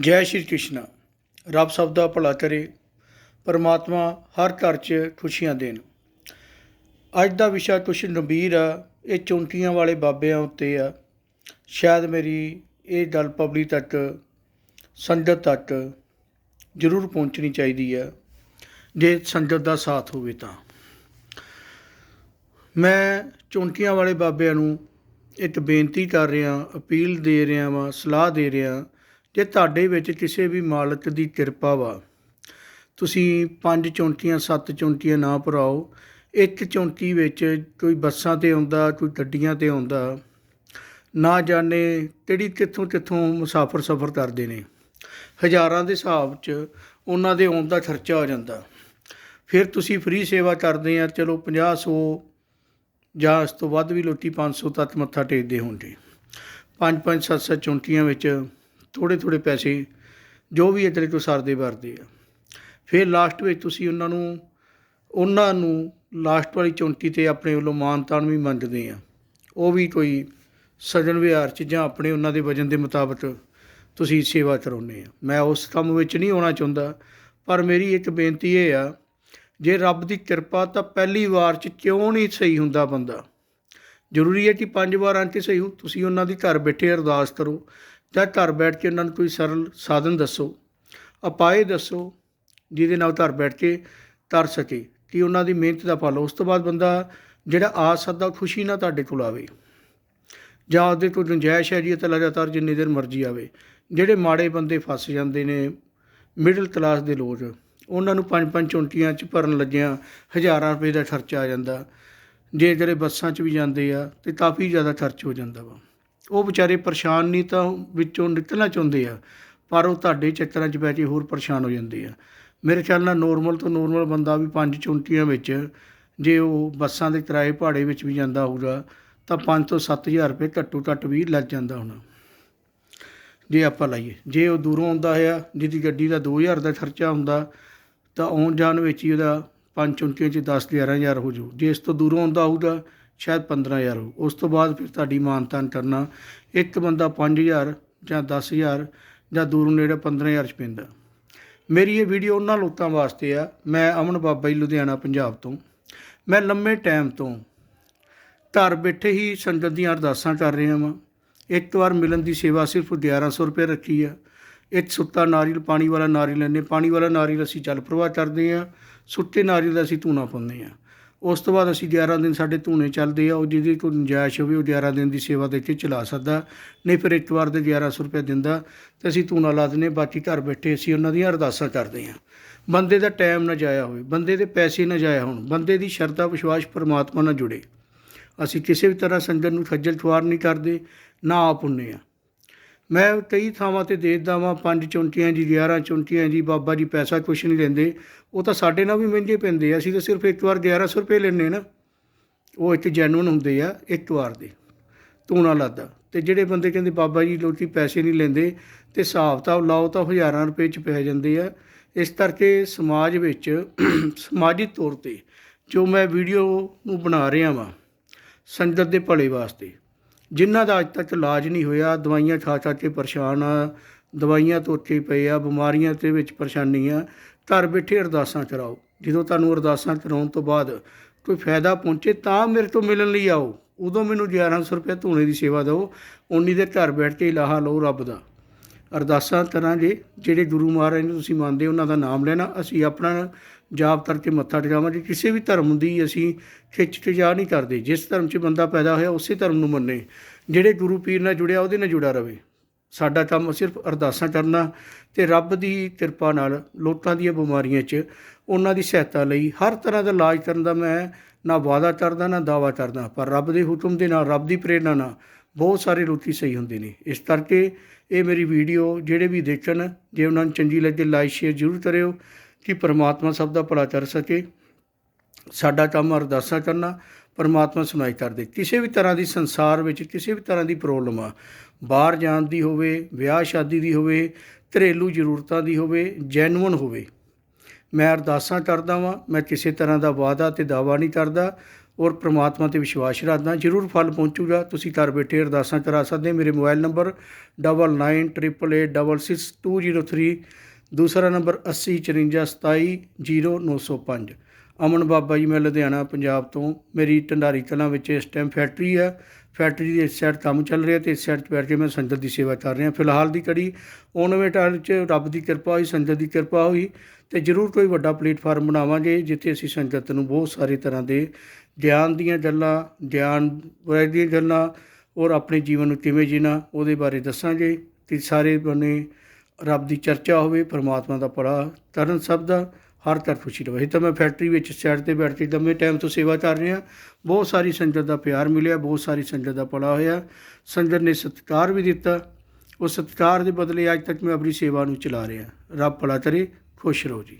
ਜੈ ਸ਼੍ਰੀ ਕ੍ਰਿਸ਼ਨ। ਰੱਬ ਸਭ ਦਾ ਭਲਾ ਕਰੇ, ਪਰਮਾਤਮਾ ਹਰ ਘਰ 'ਚ ਖੁਸ਼ੀਆਂ ਦੇਣ। ਅੱਜ ਦਾ ਵਿਸ਼ਾ ਕੁਛ ਗੰਭੀਰ ਆ, ਇਹ ਚੌਂਕੀਆਂ ਵਾਲੇ ਬਾਬਿਆਂ ਉੱਤੇ ਆ। ਸ਼ਾਇਦ ਮੇਰੀ ਇਹ ਗੱਲ ਪਬਲਿਕ ਤੱਕ, ਸੰਗਤ ਤੱਕ ਜ਼ਰੂਰ ਪਹੁੰਚਣੀ ਚਾਹੀਦੀ ਆ। ਜੇ ਸੰਗਤ ਦਾ ਸਾਥ ਹੋਵੇ ਤਾਂ। ਮੈਂ ਚੌਂਕੀਆਂ ਵਾਲੇ ਬਾਬਿਆਂ ਨੂੰ ਇੱਕ ਬੇਨਤੀ ਕਰ ਰਿਹਾ, ਅਪੀਲ ਦੇ ਰਿਹਾ ਵਾਂ, ਸਲਾਹ ਦੇ ਰਿਹਾ ਜੇ ਤੁਹਾਡੇ ਵਿੱਚ ਕਿਸੇ ਵੀ ਮਾਲਕ ਦੀ ਕਿਰਪਾ ਵਾ। ਤੁਸੀਂ ਪੰਜ ਚੌਂਟੀਆਂ ਸੱਤ ਚੌਂਟੀਆਂ ਨਾ ਭਰਾਓ। ਇੱਕ ਚੌਂਟੀ ਵਿੱਚ ਕੋਈ ਬੱਸਾਂ ਤੇ ਆਉਂਦਾ, ਕੋਈ ਗੱਡੀਆਂ ਤੇ ਆਉਂਦਾ, ਨਾ ਜਾਣੇ ਕਿਹੜੀ ਕਿੱਥੋਂ ਕਿੱਥੋਂ ਮੁਸਾਫਰ ਸਫ਼ਰ ਕਰਦੇ ਨੇ। ਹਜ਼ਾਰਾਂ ਦੇ ਹਿਸਾਬ 'ਚ ਉਹਨਾਂ ਦੇ ਆਉਣ ਦਾ ਖਰਚਾ ਹੋ ਜਾਂਦਾ। ਫਿਰ ਤੁਸੀਂ ਫ੍ਰੀ ਸੇਵਾ ਕਰਦੇ ਆ, ਚਲੋ 50 100 ਜਾਂ ਇਸ ਤੋਂ ਵੱਧ ਵੀ ਲੋਕੀ 500 ਤੱਕ ਮੱਥਾ ਟੇਕਦੇ ਹੋਣਗੇ। ਪੰਜ ਪੰਜ, ਸੱਤ ਸੱਤ ਚੌਂਟੀਆਂ ਵਿੱਚ ਥੋੜ੍ਹੇ ਥੋੜ੍ਹੇ ਪੈਸੇ ਜੋ ਵੀ ਇਤਰੇ ਤੋਂ ਸਰਦੇ ਵਰਦੇ ਆ। ਫਿਰ ਲਾਸਟ ਵਿੱਚ ਤੁਸੀਂ ਉਹਨਾਂ ਨੂੰ ਉਹਨਾਂ ਨੂੰ ਲਾਸਟ ਵਾਲੀ ਚੌਂਟੀ ਤੇ ਆਪਣੇ ਵੱਲੋਂ ਮਾਨ ਤਾਨ ਵੀ ਮੰਗਦੇ ਆ। ਉਹ ਵੀ ਕੋਈ ਸਜਣ ਵਿਹਾਰ ਚ ਜਾਂ ਆਪਣੇ ਉਹਨਾਂ ਦੇ ਵਜਨ ਦੇ ਮੁਤਾਬਕ ਤੁਸੀਂ ਸੇਵਾ ਕਰਾਉਂਦੇ ਆ। ਮੈਂ ਉਸ ਕੰਮ ਵਿੱਚ ਨਹੀਂ ਆਉਣਾ ਚਾਹੁੰਦਾ, ਪਰ ਮੇਰੀ ਇੱਕ ਬੇਨਤੀ ਇਹ ਆ, ਜੇ ਰੱਬ ਦੀ ਕਿਰਪਾ ਤਾਂ ਪਹਿਲੀ ਵਾਰ ਚ ਕਿਉਂ ਨਹੀਂ ਸਹੀ ਹੁੰਦਾ ਬੰਦਾ? ਜ਼ਰੂਰੀ ਹੈ ਕਿ ਪੰਜ ਵਾਰਾਂ 'ਚ ਸਹੀ ਹੋ ਤੁਸੀਂ ਉਹਨਾਂ ਦੀ ਘਰ ਬੈਠੇ ਅਰਦਾਸ ਕਰੋ। ਜਾਂ ਘਰ ਬੈਠ ਕੇ ਉਹਨਾਂ ਨੂੰ ਕੋਈ ਸਰਲ ਸਾਧਨ ਦੱਸੋ ਉਪਾਏ ਦੱਸੋ, ਜਿਹਦੇ ਨਾਲ ਘਰ ਬੈਠ ਕੇ ਤਰ ਸਕੇ, ਕਿ ਉਹਨਾਂ ਦੀ ਮਿਹਨਤ ਦਾ ਫਲ। ਉਸ ਤੋਂ ਬਾਅਦ ਬੰਦਾ ਜਿਹੜਾ ਆ ਸਕਦਾ ਖੁਸ਼ੀ ਨਾਲ ਤੁਹਾਡੇ ਕੋਲ ਆਵੇ। ਜਾਂ ਉਹਦੇ ਕੋਲ ਗੁੰਜਾਇਸ਼ ਹੈ ਜੀ ਤਾਂ ਲਗਾਤਾਰ ਜਿੰਨੀ ਦੇਰ ਮਰਜ਼ੀ ਆਵੇ। ਜਿਹੜੇ ਮਾੜੇ ਬੰਦੇ ਫਸ ਜਾਂਦੇ ਨੇ ਮਿਡਲ ਕਲਾਸ ਦੇ ਲੋਕ, ਉਹਨਾਂ ਨੂੰ ਪੰਜ ਪੰਜ ਚੁੰਟੀਆਂ ਚ ਭਰਨ ਲੱਗਿਆਂ ਹਜ਼ਾਰਾਂ ਰੁਪਏ ਦਾ ਖਰਚਾ ਆ ਜਾਂਦਾ। ਜੇ ਜਿਹੜੇ ਬੱਸਾਂ 'ਚ ਵੀ ਜਾਂਦੇ ਆ, ਤੇ ਕਾਫੀ ਜ਼ਿਆਦਾ ਖਰਚ ਹੋ ਜਾਂਦਾ ਵਾ। ਉਹ ਵਿਚਾਰੇ ਪਰੇਸ਼ਾਨ ਨਹੀਂ ਤਾਂ ਵਿੱਚੋਂ ਨਿਕਲਣਾ ਚਾਹੁੰਦੇ ਆ, ਪਰ ਉਹ ਤੁਹਾਡੇ ਚੱਕਰਾਂ 'ਚ ਪੈ ਕੇ ਹੋਰ ਪਰੇਸ਼ਾਨ ਹੋ ਜਾਂਦੇ ਆ। ਮੇਰੇ ਖਿਆਲ ਨਾਲ ਨੋਰਮਲ ਤੋਂ ਨੋਰਮਲ ਬੰਦਾ ਵੀ ਪੰਜ ਚੁੰਟੀਆਂ ਵਿੱਚ, ਜੇ ਉਹ ਬੱਸਾਂ ਦੇ ਕਿਰਾਏ ਭਾੜੇ ਵਿੱਚ ਵੀ ਜਾਂਦਾ ਹੋਊਗਾ, ਤਾਂ 5 ਤੋਂ 7000 ਰੁਪਏ ਘੱਟੋ ਘੱਟ ਵੀ ਲੱਗ ਜਾਂਦਾ ਹੋਣਾ। ਜੇ ਆਪਾਂ ਲਾਈਏ, ਜੇ ਉਹ ਦੂਰੋਂ ਆਉਂਦਾ ਹੈ ਜਿਹਦੀ ਗੱਡੀ ਦਾ 2000 ਦਾ ਖਰਚਾ ਹੁੰਦਾ, ਤਾਂ ਆਉਣ ਜਾਣ ਵਿੱਚ ਹੀ ਉਹਦਾ ਪੰਜ ਚੁੰਟੀਆਂ 'ਚ 10 11000 ਹੋ ਜਾਊ। ਜੇ ਇਸ ਤੋਂ ਦੂਰੋਂ ਆਉਂਦਾ ਹੋਊਗਾ ਸ਼ਾਇਦ 15000 ਹੋ ਉਸ ਤੋਂ ਬਾਅਦ ਫਿਰ ਤੁਹਾਡੀ ਮਾਨਤਾਨ ਕਰਨਾ ਇੱਕ ਬੰਦਾ 5000 ਜਾਂ 10000 ਜਾਂ ਦੂਰੋਂ ਨੇੜੇ 15000 ਚ ਪੈਂਦਾ। ਮੇਰੀ ਇਹ ਵੀਡੀਓ ਉਹਨਾਂ ਲੋਕਾਂ ਵਾਸਤੇ ਆ। ਮੈਂ ਅਮਨ ਬਾਬਾ ਜੀ, ਲੁਧਿਆਣਾ, ਪੰਜਾਬ ਤੋਂ। ਮੈਂ ਲੰਮੇ ਟਾਈਮ ਤੋਂ ਘਰ ਬੈਠੇ ਹੀ ਸੰਗਤ ਦੀਆਂ ਅਰਦਾਸਾਂ ਕਰ ਰਿਹਾ ਵਾਂ। ਇੱਕ ਵਾਰ ਮਿਲਣ ਦੀ ਸੇਵਾ ਸਿਰਫ 1100 ਰੁਪਏ ਰੱਖੀ ਆ। ਇੱਕ ਸੁੱਤਾ ਨਾਰੀਅਲ, ਪਾਣੀ ਵਾਲਾ ਨਾਰੀਅਲ ਲੈਂਦੇ ਪਾਣੀ ਵਾਲਾ ਨਾਰੀਅਲ ਅਸੀਂ ਜਲ ਪ੍ਰਵਾਹ ਕਰਦੇ ਆ ਸੁੱਤੇ ਨਾਰੀਅਲ ਦਾ ਅਸੀਂ ਧੂਣਾ ਪਾਉਂਦੇ ਆ ਉਸ ਤੋਂ ਬਾਅਦ ਅਸੀਂ 11 ਦਿਨ ਸਾਡੇ ਧੂਣੇ ਚੱਲਦੇ ਆ, ਉਹ ਜਿਹਦੀ ਤੋਂ ਗੁੰਜਾਇਸ਼ ਹੋਵੇ ਉਹ 11 ਦਿਨ ਦੀ ਸੇਵਾ ਦੇ ਕੇ ਚਲਾ ਸਕਦਾ। ਨਹੀਂ ਫਿਰ ਇੱਕ ਵਾਰ ਦੇ 1100 ਰੁਪਏ ਦਿੰਦਾ ਤੇ ਅਸੀਂ ਧੂਣਾ ਲਾ ਦਿੰਦੇ ਬਾਕੀ ਘਰ ਬੈਠੇ ਅਸੀਂ ਉਹਨਾਂ ਦੀਆਂ ਅਰਦਾਸਾਂ ਕਰਦੇ ਆ ਬੰਦੇ ਦਾ ਟਾਈਮ ਨਾ ਜਾਇਆ ਹੋਵੇ, ਬੰਦੇ ਦੇ ਪੈਸੇ ਨਾ ਜਾਇਆ ਹੋਣ, ਬੰਦੇ ਦੀ ਸ਼ਰਧਾ, ਵਿਸ਼ਵਾਸ ਪਰਮਾਤਮਾ ਨਾਲ ਜੁੜੇ। ਅਸੀਂ ਕਿਸੇ ਵੀ ਤਰ੍ਹਾਂ ਸੰਗਤ ਨੂੰ ਖੱਜਲ ਖੁਆਰ ਨਹੀਂ ਕਰਦੇ, ਨਾ ਆਪ ਹੁੰਨੇ ਆ ਮੈਂ ਕਈ ਥਾਵਾਂ ਤੇ ਦੇਖਦਾ ਵਾਂ, ਪੰਜ ਚੁੰਟੀਆਂ ਜੀ 11 ਚੁੰਟੀਆਂ ਜੀ, ਬਾਬਾ ਜੀ ਪੈਸਾ ਕੁਛ ਨਹੀਂ ਲੈਂਦੇ। ਉਹ ਤਾਂ ਸਾਡੇ ਨਾਲ ਵੀ ਮਹਿੰਗੇ ਪੈਂਦੇ ਆ, ਅਸੀਂ ਤਾਂ ਸਿਰਫ ਇੱਕ ਵਾਰ 1100 ਰੁਪਏ ਲੈਂਦੇ ਨਾ, ਉਹ ਇੱਕ ਜੈਨੂਨ ਹੁੰਦੇ ਆ, ਇੱਕ ਵਾਰ ਦੇ ਤੂਣਾ ਲਾਦਾ। ਤੇ ਜਿਹੜੇ ਬੰਦੇ ਕਹਿੰਦੇ, ਬਾਬਾ ਜੀ ਲੋਕੀ ਪੈਸੇ ਨਹੀਂ ਲੈਂਦੇ, ਤੇ ਹਿਸਾਬ ਤਾਂ ਲਾਓ ਤਾਂ ਹਜ਼ਾਰਾਂ ਰੁਪਏ ਚ ਪੈ ਜਾਂਦੇ ਆ। ਇਸ ਕਰਕੇ ਸਮਾਜ ਵਿੱਚ, ਸਮਾਜਿਕ ਤੌਰ ਤੇ ਜੋ ਮੈਂ ਵੀਡੀਓ ਨੂੰ ਬਣਾ ਰਿਹਾ ਵਾਂ, ਸੰਗਤ ਦੇ ਭਲੇ ਵਾਸਤੇ ਜਿਨ੍ਹਾਂ ਦਾ ਅੱਜ ਤੱਕ ਇਲਾਜ ਨਹੀਂ ਹੋਇਆ, ਦਵਾਈਆਂ ਖਾ ਖਾ ਕੇ ਪਰੇਸ਼ਾਨ ਆ, ਦਵਾਈਆਂ ਤੋਂ ਪਏ ਆ, ਬਿਮਾਰੀਆਂ ਦੇ ਵਿੱਚ ਪਰੇਸ਼ਾਨੀ ਆ। ਘਰ ਬੈਠੇ ਅਰਦਾਸਾਂ ਕਰਾਓ ਜਦੋਂ ਤੁਹਾਨੂੰ ਅਰਦਾਸਾਂ ਕਰਾਉਣ ਤੋਂ ਬਾਅਦ ਕੋਈ ਫਾਇਦਾ ਪਹੁੰਚੇ ਤਾਂ ਮੇਰੇ ਤੋਂ ਮਿਲਣ ਲਈ ਆਓ। ਉਦੋਂ ਮੈਨੂੰ 1100 ਰੁਪਏ ਧੂਣੇ ਦੀ ਸੇਵਾ ਦਿਓ। ਉਨੀ ਦੇ ਘਰ ਬੈਠ ਕੇ ਲਾਹਾ ਲਓ ਰੱਬ ਦਾ। ਅਰਦਾਸਾਂ ਕਰਾਂਗੇ ਜਿਹੜੇ ਗੁਰੂ ਮਹਾਰਾਜ ਨੂੰ ਤੁਸੀਂ ਮੰਨਦੇ ਹੋ, ਉਹਨਾਂ ਦਾ ਨਾਮ ਲੈਣਾ। ਅਸੀਂ ਆਪਣਾ ਜਾਪ ਕਰਕੇ ਮੱਥਾ ਟਿਕਾਵਾਂਗੇ। ਕਿਸੇ ਵੀ ਧਰਮ ਦੀ ਅਸੀਂ ਖਿੱਚ ਤਜਾ ਨਹੀਂ ਕਰਦੇ ਜਿਸ ਧਰਮ 'ਚ ਬੰਦਾ ਪੈਦਾ ਹੋਇਆ ਉਸੇ ਧਰਮ ਨੂੰ ਮੰਨੇ। ਜਿਹੜੇ ਗੁਰੂ ਪੀਰ ਨਾਲ ਜੁੜਿਆ ਉਹਦੇ ਨਾਲ ਜੁੜਾ ਰਵੇ। ਸਾਡਾ ਕੰਮ ਸਿਰਫ ਅਰਦਾਸਾਂ ਕਰਨਾ ਤੇ ਰੱਬ ਦੀ ਕਿਰਪਾ ਨਾਲ ਲੋਕਾਂ ਦੀਆਂ ਬਿਮਾਰੀਆਂ 'ਚ ਉਹਨਾਂ ਦੀ ਸਹਾਇਤਾ ਲਈ ਹਰ ਤਰ੍ਹਾਂ ਦਾ ਇਲਾਜ ਕਰਨ ਦਾ ਮੈਂ ਨਾ ਵਾਅਦਾ ਕਰਦਾ ਨਾ ਦਾਵਾ ਕਰਦਾ। ਪਰ ਰੱਬ ਦੇ ਹੁਕਮ ਦੇ ਨਾਲ ਰੱਬ ਦੀ ਪ੍ਰੇਰਣਾ ਨਾਲ ਬਹੁਤ ਸਾਰੇ ਲੋਕੀ ਸਹੀ ਹੁੰਦੇ ਨੇ। ਇਸ ਕਰਕੇ ਇਹ ਮੇਰੀ ਵੀਡੀਓ ਜਿਹੜੇ ਵੀ ਦੇਖਣ, ਜੇ ਉਹਨਾਂ ਨੂੰ ਚੰਗੀ ਲੱਗੇ ਲਾਈਕ ਸ਼ੇਅਰ ਜ਼ਰੂਰ ਕਰਿਓ ਕਿ ਪਰਮਾਤਮਾ ਸਭ ਦਾ ਭਲਾ ਕਰ ਸਕੇ। ਸਾਡਾ ਕੰਮ ਅਰਦਾਸਾਂ ਕਰਨਾ, ਪਰਮਾਤਮਾ ਸੁਣਾਈ ਕਰਦੇ। ਕਿਸੇ ਵੀ ਤਰ੍ਹਾਂ ਦੀ ਸੰਸਾਰ ਵਿੱਚ ਕਿਸੇ ਵੀ ਤਰ੍ਹਾਂ ਦੀ ਪ੍ਰੋਬਲਮ ਆ, ਬਾਹਰ ਜਾਣ ਦੀ ਹੋਵੇ, ਵਿਆਹ ਸ਼ਾਦੀ ਦੀ ਹੋਵੇ, ਘਰੇਲੂ ਜ਼ਰੂਰਤਾਂ ਦੀ ਹੋਵੇ ਜੈਨੂਅਨ ਹੋਵੇ, ਮੈਂ ਅਰਦਾਸਾਂ ਕਰਦਾ ਵਾਂ, ਮੈਂ ਕਿਸੇ ਤਰ੍ਹਾਂ ਦਾ ਵਾਅਦਾ ਤੇ ਦਾਵਾ ਨਹੀਂ ਕਰਦਾ। ਔਰ ਪ੍ਰਮਾਤਮਾ ਤੇ ਵਿਸ਼ਵਾਸ ਰੱਖਦਾ, ਜ਼ਰੂਰ ਫਲ ਪਹੁੰਚੂਗਾ। ਤੁਸੀਂ ਘਰ ਬੈਠੇ ਅਰਦਾਸਾਂ ਕਰਾ ਸਕਦੇ ਮੇਰੇ ਮੋਬਾਈਲ ਨੰਬਰ 9988866203 ਦੂਸਰਾ ਨੰਬਰ 8054270905 ਅਮਨ ਬਾਬਾ ਜੀ, ਮੈਂ ਲੁਧਿਆਣਾ, ਪੰਜਾਬ ਤੋਂ। ਮੇਰੀ ਢੰਡਾਰੀ ਕਲਾਂ ਵਿੱਚ ਇਸ ਟਾਈਮ ਫੈਕਟਰੀ ਹੈ। ਫੈਕਟਰੀ ਦੇ ਇਸ ਸਾਈਡ ਕੰਮ ਚੱਲ ਰਿਹਾ ਤੇ ਇਸ ਸਾਈਡ 'ਚ ਬੈਠ ਕੇ ਮੈਂ ਸੰਗਤ ਦੀ ਸੇਵਾ ਕਰ ਰਿਹਾ। ਫਿਲਹਾਲ ਦੀ ਕੜੀ ਆਉਣ ਟਾਈਮ 'ਚ ਰੱਬ ਦੀ ਕਿਰਪਾ ਹੋਈ, ਸੰਗਤ ਦੀ ਕਿਰਪਾ ਹੋਈ ਤੇ ਜ਼ਰੂਰ ਕੋਈ ਵੱਡਾ ਪਲੇਟਫਾਰਮ ਬਣਾਵਾਂਗੇ, ਜਿੱਥੇ ਅਸੀਂ ਸੰਗਤ ਨੂੰ ਬਹੁਤ ਸਾਰੇ ਤਰ੍ਹਾਂ ਦੇ ਗਿਆਨ ਦੀਆਂ ਗੱਲਾਂ, ਗਿਆਨ ਵੈਦ ਦੀਆਂ ਗੱਲਾਂ ਔਰ ਆਪਣੇ ਜੀਵਨ ਨੂੰ ਕਿਵੇਂ ਜੀਣਾ, ਉਹਦੇ ਬਾਰੇ ਦੱਸਾਂਗੇ ਤੇ ਸਾਰੇ ਬਨੇ ਰੱਬ ਦੀ ਚਰਚਾ ਹੋਵੇ, ਪਰਮਾਤਮਾ ਦਾ ਭਲਾ ਤਰਨ ਸਭ ਦਾ, ਹਰ ਤਰ੍ਹਾਂ ਖੁਸ਼ੀ ਰਹੇ ਤਾਂ ਮੈਂ ਫੈਕਟਰੀ ਵਿੱਚ ਸਾਈਡ ਤੇ ਬੈਠ ਕੇ ਲੰਮੇ ਟਾਈਮ ਤੋਂ ਸੇਵਾ ਕਰ ਰਿਹਾ। ਬਹੁਤ ਸਾਰੀ ਸੰਗਤ ਦਾ ਪਿਆਰ ਮਿਲਿਆ, ਬਹੁਤ ਸਾਰੀ ਸੰਗਤ ਦਾ ਭਲਾ ਹੋਇਆ। ਸੰਗਤ ਨੇ ਸਤਿਕਾਰ ਵੀ ਦਿੱਤਾ। ਉਸ ਸਤਿਕਾਰ ਦੇ ਬਦਲੇ ਅੱਜ ਤੱਕ ਮੈਂ ਆਪਣੀ ਸੇਵਾ ਨੂੰ ਚਲਾ ਰਿਹਾ। ਰੱਬ ਭਲਾ ਕਰੇ, ਖੁਸ਼ ਰਹੋ ਜੀ।